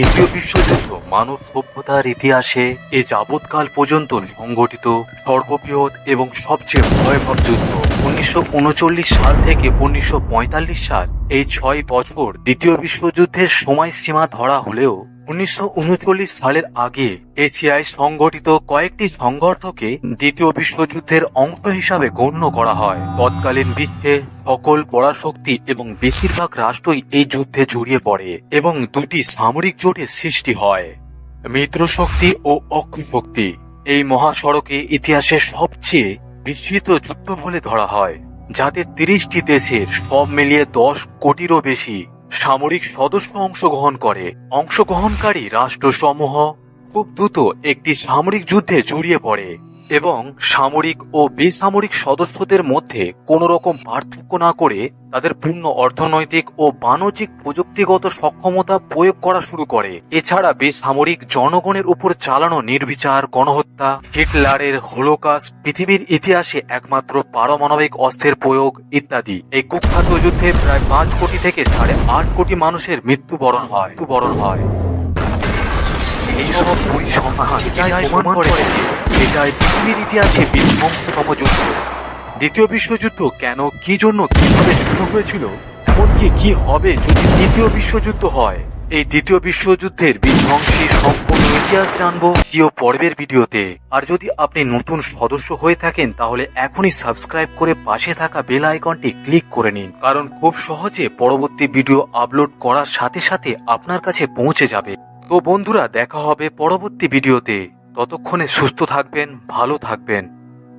দ্বিতীয় বিশ্বযুদ্ধ। মানব সভ্যতার ইতিহাসে এ যাবৎকাল পর্যন্ত সংগঠিত সর্ববৃহৎ এবং সবচেয়ে ভয়াবহ যুদ্ধ। উনিশশো উনচল্লিশ সাল থেকে উনিশশো পঁয়তাল্লিশ সাল এই ছয় বছর দ্বিতীয় বিশ্বযুদ্ধের সময়সীমা ধরা হলেও উনিশশো উনচল্লিশ সালের আগে এশিয়ায় সংগঠিত কয়েকটি সংঘর্ষকে দ্বিতীয় বিশ্বযুদ্ধের অংশ হিসাবে গণ্য করা হয়। তৎকালীন বিশ্বে সকল পরাশক্তি এবং বেশিরভাগ রাষ্ট্রই এই যুদ্ধে জড়িয়ে পড়ে এবং দুটি সামরিক জোটের সৃষ্টি হয়। মিত্র শক্তি ও অক্ষশক্তি এই মহাসড়কে ইতিহাসের সবচেয়ে বিস্তৃত যুদ্ধ বলে ধরা হয়, যাতে তিরিশটি দেশের সব মিলিয়ে দশ কোটিরও বেশি সামরিক সদস্য অংশগ্রহণ করে। অংশগ্রহণকারী রাষ্ট্রসমূহ খুব দ্রুত একটি সামরিক যুদ্ধে জড়িয়ে পড়ে। এবং সামরিক ও বেসামরিক সদস্যদের মধ্যে কোনো রকম পার্থক্য না করে তাদের পূর্ণ অর্থনৈতিক ও বাণিজ্যিক প্রযুক্তিগত সক্ষমতা প্রয়োগ করা শুরু করে। এছাড়া বেসামরিক জনগণের উপর চালানো নির্বিচার গণহত্যা, হিটলারের হোলোকাস্ট, পৃথিবীর ইতিহাসে একমাত্র পারমাণবিক অস্ত্রের প্রয়োগ ইত্যাদি। এই কুখ্যাত যুদ্ধে প্রায় পাঁচ কোটি থেকে সাড়ে আট কোটি মানুষের মৃত্যুবরণ হয়। মৃত্যুবরণ হয়। ইতিহাসে বিধ্বংসতম যুদ্ধ। দ্বিতীয় বিশ্বযুদ্ধ কেন, কি জন্য, কীভাবে শুরু হয়েছিল, এমনকি কি হবে যদি দ্বিতীয় বিশ্বযুদ্ধ হয়? এই দ্বিতীয় বিশ্বযুদ্ধের বিধ্বংসী সম্পূর্ণ ইতিহাস জানব দ্বিতীয় পর্বের ভিডিওতে। আর যদি আপনি নতুন সদস্য হয়ে থাকেন, তাহলে এখনই সাবস্ক্রাইব করে পাশে থাকা বেল আইকনটি ক্লিক করে নিন, কারণ খুব সহজে পরবর্তী ভিডিও আপলোড করার সাথে সাথে আপনার কাছে পৌঁছে যাবে। তো বন্ধুরা দেখা হবে পরবর্তী ভিডিওতে। ততক্ষণে সুস্থ থাকবেন ভালো থাকবেন।